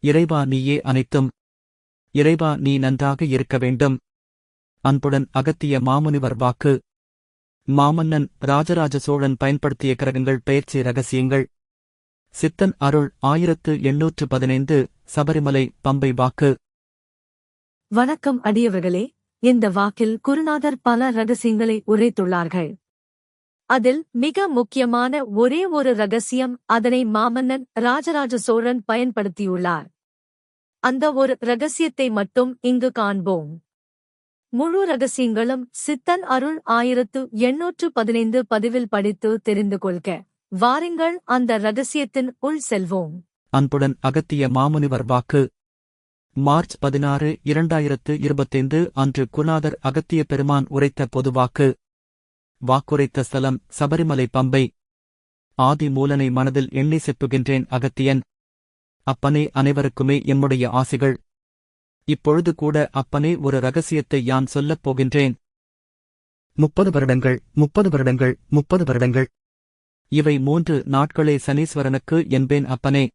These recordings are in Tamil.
இறைவா நீயே அனைத்தும். இறைவா நீ நன்றாக இருக்க வேண்டும். அன்புடன் அகத்திய மாமுனிவர் வாக்கு. மாமன்னன் ராஜராஜ சோழன் பயன்படுத்திய கிரகங்கள் பெயர்ச்சி ரகசியங்கள். சித்தன் அருள் ஆயிரத்து எண்ணூற்று பதினைந்து சபரிமலை பம்பை வாக்கு. வணக்கம் அடியவர்களே இந்த வாக்கில் குருநாதர் பல ரகசியங்களை உரைத்துள்ளார்கள். அதில் மிக முக்கியமான ஒரே ஒரு ரகசியம் அதனை மாமன்னன் ராஜராஜ சோழன் பயன்படுத்தியுள்ளார். அந்த ஒரு ரகசியத்தை மட்டும் இங்கு காண்போம். முழு ரகசியங்களும் சித்தன் அருள் ஆயிரத்து எண்ணூற்று பதினைந்து பதிவில் படித்து தெரிந்து கொள்க. வாருங்கள் அந்த ரகசியத்தின் உள் செல்வோம். அன்புடன் அகத்திய மாமுனிவர் வாக்கு. மார்ச் பதினாறு இரண்டாயிரத்து இருபத்தைந்து அன்று குணாதர் அகத்திய பெருமான் உரைத்த பொதுவாக்கு வாக்குரைத்த ஸ்தலம் சபரிமலை பம்பை. ஆதி மூலனை மனதில் எண்ணி செப்புகின்றேன் அகத்தியன். அப்பனே அனைவருக்குமே என்னுடைய ஆசைகள். இப்பொழுது கூட அப்பனே ஒரு ரகசியத்தை யான் சொல்லப் போகின்றேன். முப்பது வருடங்கள் முப்பது வருடங்கள் முப்பது வருடங்கள். இவை மூன்று நாட்களே சனீஸ்வரனுக்கு என்பேன் அப்பனே.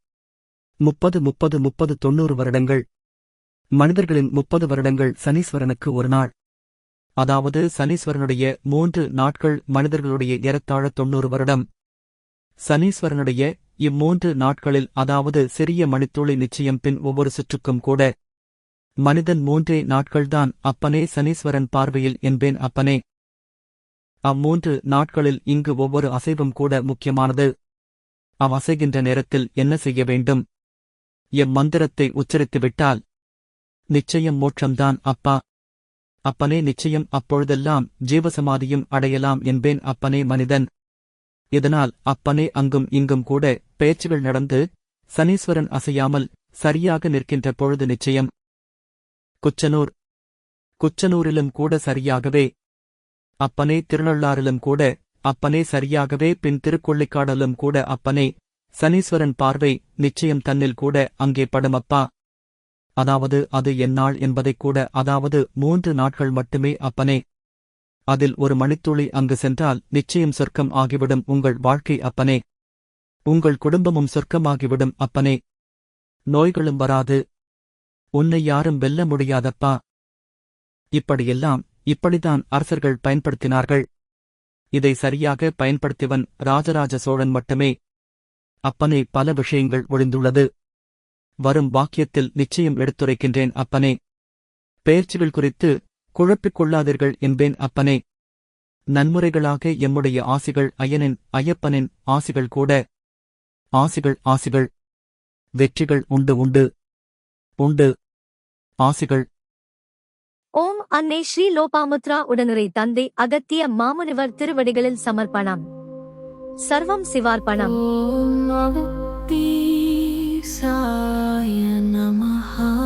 முப்பது முப்பது முப்பது தொன்னூறு வருடங்கள். மனிதர்களின் முப்பது வருடங்கள் சனீஸ்வரனுக்கு ஒரு நாள். அதாவது சனீஸ்வரனுடைய மூன்று நாட்கள் மனிதர்களுடைய ஏறத்தாழ தொன்னூறு வருடம். சனீஸ்வரனுடைய இம்மூன்று நாட்களில் அதாவது சிறிய மணித்துளி நிச்சயம் பின் ஒவ்வொரு சுற்றுக்கும் கூட. மனிதன் மூன்றே நாட்கள்தான் அப்பனே சனீஸ்வரன் பார்வையில் என்பேன் அப்பனே. அம்மூன்று நாட்களில் இங்கு ஒவ்வொரு அசைவும் கூட முக்கியமானது. அவ் அசைகின்ற நேரத்தில் என்ன செய்ய வேண்டும்? எம் மந்திரத்தை உச்சரித்துவிட்டால். நிச்சயம் மோட்சம்தான் அப்பா. அப்பனே நிச்சயம் அப்பொழுதெல்லாம் ஜீவசமாதியும் அடையலாம் என்பேன் அப்பனே மனிதன். இதனால் அப்பனே அங்கும் இங்கும் கூட பேச்சுகள் நடந்து சனீஸ்வரன் அசையாமல் சரியாக நிற்கின்ற பொழுது நிச்சயம். குச்சனூர். குச்சனூரிலும் கூட சரியாகவே. அப்பனே திருநள்ளாறிலும் கூட அப்பனே சரியாகவே பின் திருக்கொள்ளிக்காடலும் கூட அப்பனே சனீஸ்வரன் பார்வை நிச்சயம் தன்னில் கூட அங்கே படுமப்பா. அதாவது அது எந்நாள் என்பதைக் கூட அதாவது மூன்று நாட்கள் மட்டுமே அப்பனே. அதில் ஒரு மணித்துளி அங்கு சென்றால் நிச்சயம் சொர்க்கம் ஆகிவிடும் உங்கள் வாழ்க்கை அப்பனே. உங்கள் குடும்பமும் சொர்க்கமாகிவிடும் அப்பனே. நோய்களும் வராது. உன்னை யாரும் வெல்ல முடியாதப்பா. இப்படியெல்லாம் இப்படிதான் அரசர்கள் பயன்படுத்தினார்கள். இதை சரியாக பயன்படுத்தியவன் ராஜராஜ சோழன் மட்டுமே. அப்பனே பல விஷயங்கள் ஒளிந்துள்ளது வரும் வாக்கியத்தில் நிச்சயம் எடுத்துரைக்கின்றேன் அப்பனே. பெயர்ச்சிகள் குறித்து குழப்பிக் கொள்ளாதீர்கள் என்பேன் அப்பனே. நன்முறைகளாக எம்முடைய ஆசிகள் ஐயனின் ஐயப்பனின் ஆசிகள் கூட. ஆசிகள் ஆசிகள். வெற்றிகள் உண்டு உண்டு. உண்டு. ஆசிகள். ஓம் அன்னை ஸ்ரீ லோபாமுத்ரா உடனுரை தந்தை அகத்திய மாமுனிவர் திருவடிகளில் சமர்ப்பணம். சர்வம் சிவார்ப்பணம். and I'm a high.